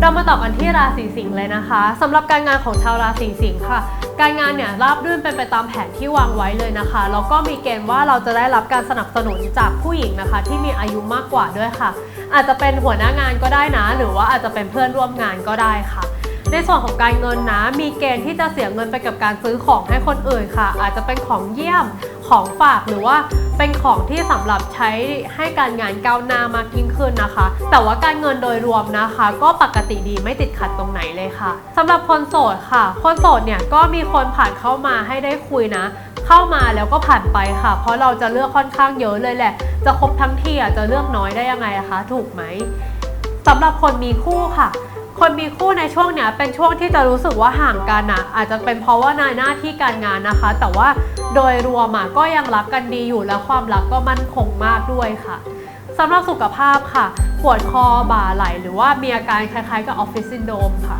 เรามาต่อกันที่ราศีสิงห์เลยนะคะสำหรับการงานของชาวราศีสิงห์ค่ะ การงานเนี่ยราบรื่นเป็นไปตามแผนที่วางไว้เลยนะคะแล้วก็มีเกณฑ์ว่าเราจะได้รับการสนับสนุนจากผู้หญิงนะคะ ที่มีอายุมากกว่าด้วยค่ะ อาจจะเป็นหัวหน้างานก็ได้นะ หรือว่าอาจจะเป็นเพื่อนร่วมงานก็ได้ค่ะ ในส่วนของการเงินนะ มีเกณฑ์ที่จะเสียเงินไปกับการซื้อของให้คนอื่นค่ะ อาจจะเป็นของเยี่ยมของฝากหรือว่าเป็นของที่สำหรับใช้ให้การงานก้าวหน้ามากยิ่งขึ้นนะคะ แต่ว่าการเงินโดยรวมนะคะ ก็ปกติดีไม่ติดขัดตรงไหนเลยค่ะสำหรับคนโสดค่ะ คนโสดเนี่ยก็มีคนผ่านเข้ามาให้ได้คุยนะ เข้ามาแล้วก็ผ่านไปค่ะ เพราะเราจะเลือกค่อนข้างเยอะเลยแหละ จะคบทั้งทีอะจะเลือกน้อยได้ยังไงอะคะ ถูกไหมสำหรับคนมีคู่ค่ะ คนมีคู่ในช่วงเนี้ยเป็นช่วงที่จะรู้สึกว่าห่างกันอะอาจจะเป็นเพราะว่าในหน้าที่การงานนะคะ แต่ว่าโดยรวมอะก็ยังรักกันดีอยู่และความรักก็มั่นคงมากด้วยค่ะสำหรับสุขภาพค่ะ ปวดคอบ่าไหล่หรือว่ามีอาการคล้ายๆกับออฟฟิศซินโดรมค่ะ